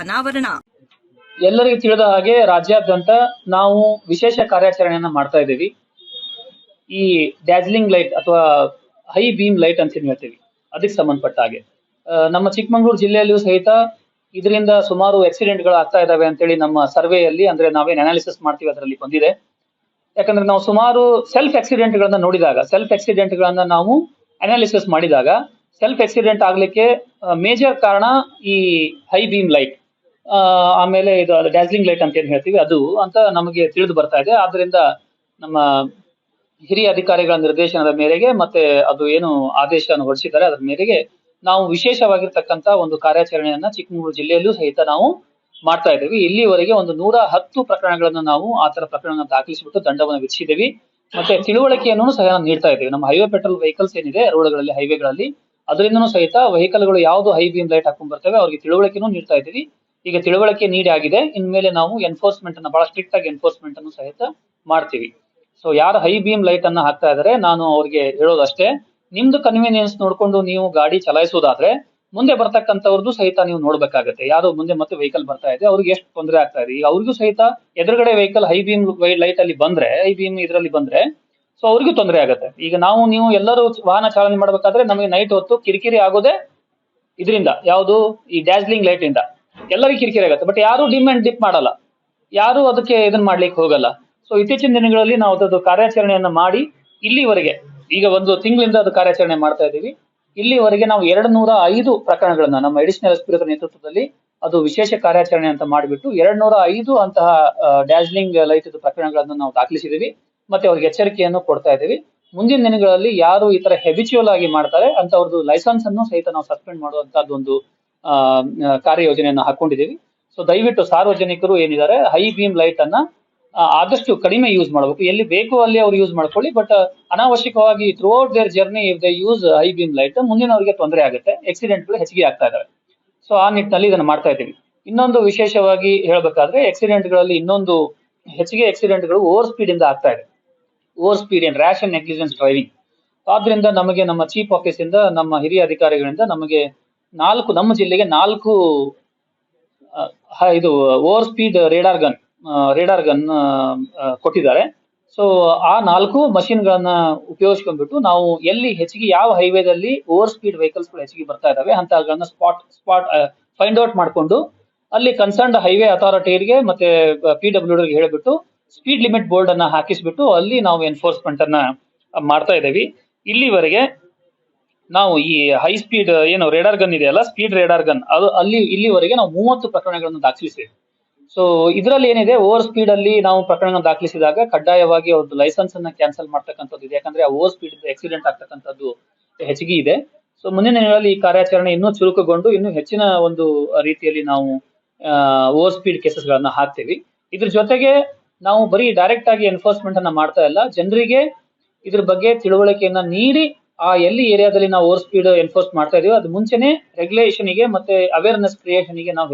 ಅನಾವರಣ. ಎಲ್ಲರಿಗೂ ತಿಳಿದ ಹಾಗೆ ರಾಜ್ಯಾದ್ಯಂತ ನಾವು ವಿಶೇಷ ಕಾರ್ಯಾಚರಣೆಯನ್ನ ಮಾಡ್ತಾ ಇದ್ದೀವಿ. ಈ ಡ್ಯಾಜ್ಲಿಂಗ್ ಲೈಟ್ ಅಥವಾ ಹೈ ಬೀಮ್ ಲೈಟ್ ಅಂತ ಹೇಳ್ತೀವಿ. ಅದಕ್ಕೆ ಸಂಬಂಧಪಟ್ಟ ಹಾಗೆ. ನಮ್ಮ ಚಿಕ್ಕಮಗಳೂರು ಜಿಲ್ಲೆಯಲ್ಲಿಯೂ ಸಹಿತ ಇದರಿಂದ ಸುಮಾರು ಆಕ್ಸಿಡೆಂಟ್ಗಳು ಗಳು ಆಗ್ತಾ ಇದಾವೆ ಅಂತೇಳಿ ನಮ್ಮ ಸರ್ವೆಯಲ್ಲಿ ಅಂದ್ರೆ ನಾವೇನ್ ಅನಾಲಿಸಿಸ್ ಮಾಡ್ತೀವಿ, ಅದರಲ್ಲಿ ಬಂದಿದೆ. ಯಾಕಂದ್ರೆ ನಾವು ಸುಮಾರು ಸೆಲ್ಫ್ ಆಕ್ಸಿಡೆಂಟ್ ಗಳನ್ನ ನೋಡಿದಾಗ ಸೆಲ್ಫ್ ಆಕ್ಸಿಡೆಂಟ್ ಗಳನ್ನ ನಾವು ಅನಾಲಿಸಿಸ್ ಮಾಡಿದಾಗ ಸೆಲ್ಫ್ ಆಕ್ಸಿಡೆಂಟ್ ಆಗ್ಲಿಕ್ಕೆ ಮೇಜರ್ ಕಾರಣ ಈ ಹೈ ಬೀಮ್ ಲೈಟ್ ಆಮೇಲೆ ಇದು ಡ್ಯಾಸ್ಲಿಂಗ್ ಲೈಟ್ ಅಂತ ಏನು ಹೇಳ್ತೀವಿ, ಅದು ಅಂತ ನಮಗೆ ತಿಳಿದು ಬರ್ತಾ ಇದೆ. ಆದ್ರಿಂದ ನಮ್ಮ ಹಿರಿಯ ಅಧಿಕಾರಿಗಳ ನಿರ್ದೇಶನದ ಮೇರೆಗೆ ಮತ್ತೆ ಅದು ಏನು ಆದೇಶವನ್ನು ಹೊರಡಿಸಿದ್ದಾರೆ, ಅದರ ಮೇರೆಗೆ ನಾವು ವಿಶೇಷವಾಗಿರ್ತಕ್ಕಂತ ಒಂದು ಕಾರ್ಯಾಚರಣೆಯನ್ನ ಚಿಕ್ಕಮಗಳೂರು ಜಿಲ್ಲೆಯಲ್ಲೂ ಸಹಿತ ನಾವು ಮಾಡ್ತಾ ಇದ್ದೀವಿ. ಇಲ್ಲಿವರೆಗೆ ಒಂದು ನೂರ ಹತ್ತು ಪ್ರಕರಣಗಳನ್ನು ನಾವು ಆ ತರ ಪ್ರಕರಣ ದಾಖಲಿಸಿಬಿಟ್ಟು ದಂಡವನ್ನು ವಿಧಿಸಿದ್ದೀವಿ. ಮತ್ತೆ ತಿಳುವಳಿಕೆಯನ್ನು ಸಹ ನೀಡ್ತಾ ಇದ್ದೀವಿ. ನಮ್ಮ ಹೈವೇ ಪೆಟ್ರೋಲ್ ವೆಹಿಕಲ್ಸ್ ಏನಿದೆ, ರೋಡ್ಗಳಲ್ಲಿ ಹೈವೇಗಳಲ್ಲಿ ಅದರಿಂದನೂ ಸಹಿತ ವೆಹಿಕಲ್ಗಳು ಯಾವ್ದು ಹೈ ಬೀಮ್ ಲೈಟ್ ಹಾಕೊಂಡ್ ಬರ್ತವೆ, ಅವ್ರಿಗೆ ತಿಳುವಳಿಕೆನೂ ನೀಡ್ತಾ ಇದ್ದೀವಿ. ಈಗ ತಿಳುವಳಿಕೆ ನೀಡಿ ಆಗಿದೆ ಇನ್ಮೇಲೆ ನಾವು ಎನ್ಫೋರ್ಸ್ಮೆಂಟ್ ಅನ್ನ ಬಹಳ ಸ್ಟ್ರಿಕ್ಟ್ ಆಗಿ ಎನ್ಫೋರ್ಸ್ಮೆಂಟ್ ಅನ್ನು ಸಹಿತ ಮಾಡ್ತೀವಿ. ಸೊ ಯಾರು ಹೈ ಬೀಮ್ ಲೈಟ್ ಅನ್ನ ಹಾಕ್ತಾ ಇದಾರೆ, ನಾನು ಅವ್ರಿಗೆ ಹೇಳೋದಷ್ಟೇ ನಿಮ್ದು ಕನ್ವೀನಿಯನ್ಸ್ ನೋಡ್ಕೊಂಡು ನೀವು ಗಾಡಿ ಚಲಾಯಿಸೋದಾದ್ರೆ, ಮುಂದೆ ಬರ್ತಕ್ಕಂಥವ್ರದ್ದು ಸಹಿತ ನೀವು ನೋಡ್ಬೇಕಾಗತ್ತೆ. ಯಾರು ಮುಂದೆ ಮತ್ತೆ ವೆಹಿಕಲ್ ಬರ್ತಾ ಇದೆ, ಅವ್ರಿಗೆ ಎಷ್ಟು ತೊಂದರೆ ಆಗ್ತಾ ಇದೆ. ಈಗ ಅವ್ರಿಗೂ ಸಹಿತ ಎದುರುಗಡೆ ವೆಹಿಕಲ್ ಹೈ ಬೀಮ್ ಲೈಟ್ ಅಲ್ಲಿ ಬಂದ್ರೆ ಹೈ ಬೀಮ್ ಇದರಲ್ಲಿ ಬಂದ್ರೆ ಸೊ ಅವ್ರಿಗೂ ತೊಂದರೆ ಆಗುತ್ತೆ. ಈಗ ನಾವು, ನೀವು ಎಲ್ಲರೂ ವಾಹನ ಚಾಲನೆ ಮಾಡ್ಬೇಕಾದ್ರೆ ನಮಗೆ ನೈಟ್ ಹೊತ್ತು ಕಿರಿಕಿರಿ ಆಗೋದೇ ಇದರಿಂದ, ಯಾವುದು ಈ ಡ್ಯಾಸ್ಲಿಂಗ್ ಲೈಟ್ ಇಂದ. ಎಲ್ಲರಿಗೂ ಕಿರಿಕಿರಿ ಆಗುತ್ತೆ ಬಟ್ ಯಾರು ಡಿಮ್ ಅಂಡ್ ಡಿಪ್ ಮಾಡಲ್ಲ. ಯಾರು ಅದಕ್ಕೆ ಇದನ್ನ ಮಾಡ್ಲಿಕ್ಕೆ ಹೋಗಲ್ಲ. ಸೊ ಇತ್ತೀಚಿನ ದಿನಗಳಲ್ಲಿ ನಾವು ಅದರದ್ದು ಕಾರ್ಯಾಚರಣೆಯನ್ನು ಮಾಡಿ, ಇಲ್ಲಿವರೆಗೆ, ಈಗ ಒಂದು ತಿಂಗಳಿಂದ ಅದು ಕಾರ್ಯಾಚರಣೆ ಮಾಡ್ತಾ ಇದ್ದೀವಿ. ಇಲ್ಲಿವರೆಗೆ ನಾವು ಎರಡು ನೂರ ಐದು ಪ್ರಕರಣಗಳನ್ನ, ನಮ್ಮ ಎಡಿಷನಲ್ ಎಸ್ ನೇತೃತ್ವದಲ್ಲಿ ಅದು ವಿಶೇಷ ಕಾರ್ಯಾಚರಣೆ ಅಂತ ಮಾಡಿಬಿಟ್ಟು ಎರಡ್ ನೂರ ಐದು ಅಂತಹ ಡ್ಯಾಸ್ಲಿಂಗ್ ಲೈಟ್ ಪ್ರಕರಣಗಳನ್ನು ನಾವು ದಾಖಲಿಸಿದೀವಿ ಮತ್ತೆ ಅವ್ರಿಗೆ ಎಚ್ಚರಿಕೆಯನ್ನು ಕೊಡ್ತಾ ಇದ್ದೀವಿ. ಮುಂದಿನ ದಿನಗಳಲ್ಲಿ ಯಾರು ಈ ತರ ಹೆಬಿಚುವಲ್ ಆಗಿ ಮಾಡ್ತಾರೆ ಅಂತ ಅವ್ರದ್ದು ಲೈಸೆನ್ಸ್ ಅನ್ನು ಸಹಿತ ನಾವು ಸಸ್ಪೆಂಡ್ ಮಾಡುವಂತಹದ್ದು ಒಂದು ಕಾರ್ಯಯೋಜನೆಯನ್ನು ಹಾಕೊಂಡಿದ್ದೀವಿ. ಸೊ ದಯವಿಟ್ಟು ಸಾರ್ವಜನಿಕರು ಏನಿದ್ದಾರೆ ಹೈ ಬೀಮ್ ಲೈಟ್ ಅನ್ನ ಆದಷ್ಟು ಕಡಿಮೆ ಯೂಸ್ ಮಾಡಬೇಕು. ಎಲ್ಲಿ ಬೇಕು ಅಲ್ಲಿ ಅವ್ರು ಯೂಸ್ ಮಾಡ್ಕೊಳ್ಳಿ ಬಟ್ ಅನಾವಶ್ಯಕವಾಗಿ throughout their journey if they use high beam light ಮುಂದಿನ ಅವರಿಗೆ ತೊಂದರೆ ಆಗುತ್ತೆ. ಗಳು ಹೆಚ್ಚಿಗೆ ಆಗ್ತಾ ಇದಾವೆ. ಸೊ ಆ ನಿಟ್ಟಿನಲ್ಲಿ ಇದನ್ನು ಮಾಡ್ತಾ ಇದ್ದೀವಿ. ಇನ್ನೊಂದು ವಿಶೇಷವಾಗಿ ಹೇಳಬೇಕಾದ್ರೆ ಆಕ್ಸಿಡೆಂಟ್ಗಳಲ್ಲಿ ಗಳಲ್ಲಿ ಇನ್ನೊಂದು, ಹೆಚ್ಚಿಗೆ ಎಕ್ಸಿಡೆಂಟ್ಗಳು ಗಳು ಓವರ್ ಸ್ಪೀಡ್ ಇಂದ ಆಗ್ತಾ ಇದೆ. Over speed and rash and negligence driving ಆದ್ರಿಂದ ನಮಗೆ ನಮ್ಮ ಚೀಫ್ ಆಫೀಸ್ ಇಂದ, ನಮ್ಮ ಹಿರಿಯ ಅಧಿಕಾರಿಗಳಿಂದ ನಮಗೆ ನಾಲ್ಕು, ನಮ್ಮ ಜಿಲ್ಲೆಗೆ ನಾಲ್ಕು ಇದು over speed radar gun radar gun ಕೊಟ್ಟಿದ್ದಾರೆ. ಸೊ ಆ ನಾಲ್ಕು ಮಷಿನ್ ಗಳನ್ನ ಉಪಯೋಗಿಸ್ಕೊಂಡ್ಬಿಟ್ಟು ನಾವು ಎಲ್ಲಿ ಹೆಚ್ಚಿಗೆ, ಯಾವ ಹೈವೇದಲ್ಲಿ ಓವರ್ ಸ್ಪೀಡ್ ವೆಹಿಕಲ್ಸ್ಗಳು ಹೆಚ್ಚಿಗೆ ಬರ್ತಾ ಇದಾವೆ ಅಂತಗಳನ್ನ ಸ್ಪಾಟ್ ಸ್ಪಾಟ್ ಫೈಂಡ್ ಔಟ್ ಮಾಡ್ಕೊಂಡು ಅಲ್ಲಿ ಕನ್ಸರ್ನ್ಡ್ ಹೈವೇ ಅಥಾರಿಟಿಗೆ ಮತ್ತೆ ಪಿ ಡಬ್ಲ್ಯೂ ಗೆ ಹೇಳಿಬಿಟ್ಟು ಸ್ಪೀಡ್ ಲಿಮಿಟ್ ಬೋರ್ಡ್ ಅನ್ನ ಹಾಕಿಸ್ಬಿಟ್ಟು ಅಲ್ಲಿ ನಾವು ಎನ್ಫೋರ್ಸ್ಮೆಂಟ್ ಅನ್ನ ಮಾಡ್ತಾ ಇದ್ದೀವಿ. ಇಲ್ಲಿವರೆಗೆ ನಾವು ಈ ಹೈ ಸ್ಪೀಡ್ ಏನು ರೇಡಾರ್ ಗನ್ ಇದೆಯಲ್ಲ ಸ್ಪೀಡ್ ರೇಡಾರ್ ಗನ್ ಅದು ಅಲ್ಲಿ, ಇಲ್ಲಿವರೆಗೆ ನಾವು ಮೂವತ್ತು ಪ್ರಕರಣಗಳನ್ನು ದಾಖಲಿಸಿದೆ ಸೊ ಇದರಲ್ಲಿ ಏನಿದೆ ಓವರ್ ಸ್ಪೀಡ್ ಅಲ್ಲಿ ನಾವು ಪ್ರಕರಣ ದಾಖಲಿಸಿದಾಗ ಕಡ್ಡಾಯವಾಗಿ ಅವ್ರದ್ದು ಲೈಸೆನ್ಸ್ ಅನ್ನ ಕ್ಯಾನ್ಸಲ್ ಮಾಡ್ತಕ್ಕಂಥದ್ದು ಇದೆ. ಯಾಕಂದ್ರೆ ಆ ಓವರ್ ಸ್ಪೀಡ್ ಆಕ್ಸಿಡೆಂಟ್ ಆಗ್ತಕ್ಕಂಥದ್ದು ಹೆಚ್ಚಿಗೆ ಇದೆ. ಸೊ ಮುಂದಿನ ದಿನಗಳಲ್ಲಿ ಈ ಕಾರ್ಯಾಚರಣೆ ಇನ್ನೂ ಚುರುಕುಗೊಂಡು ಇನ್ನೂ ಹೆಚ್ಚಿನ ಒಂದು ರೀತಿಯಲ್ಲಿ ನಾವು ಓವರ್ ಸ್ಪೀಡ್ ಕೇಸಸ್ ಗಳನ್ನ ಹಾಕ್ತೀವಿ. ಇದ್ರ ಜೊತೆಗೆ ನಾವು ಬರೀ ಡೈರೆಕ್ಟ್ ಆಗಿ ಎನ್ಫೋರ್ಸ್ಮೆಂಟ್ ಅನ್ನ ಮಾಡ್ತಾ ಇಲ್ಲ. ಜನರಿಗೆ ಇದ್ರ ಬಗ್ಗೆ ತಿಳುವಳಿಕೆಯನ್ನ ನೀಡಿ ಆ ಎಲ್ಲಿ ಏರಿಯಾದಲ್ಲಿ ನಾವು ಓವರ್ ಸ್ಪೀಡ್ ಎನ್ಫೋರ್ಸ್ ಮಾಡ್ತಾ ಇದೀವಿ ಅದು ಮುಂಚೆನೆ ರೆಗ್ಯುಲೇಷನ್ಗೆ ಮತ್ತೆ ಅವೇರ್ನೆಸ್ ಕ್ರಿಯೇಷನ್ಗೆ ನಾವು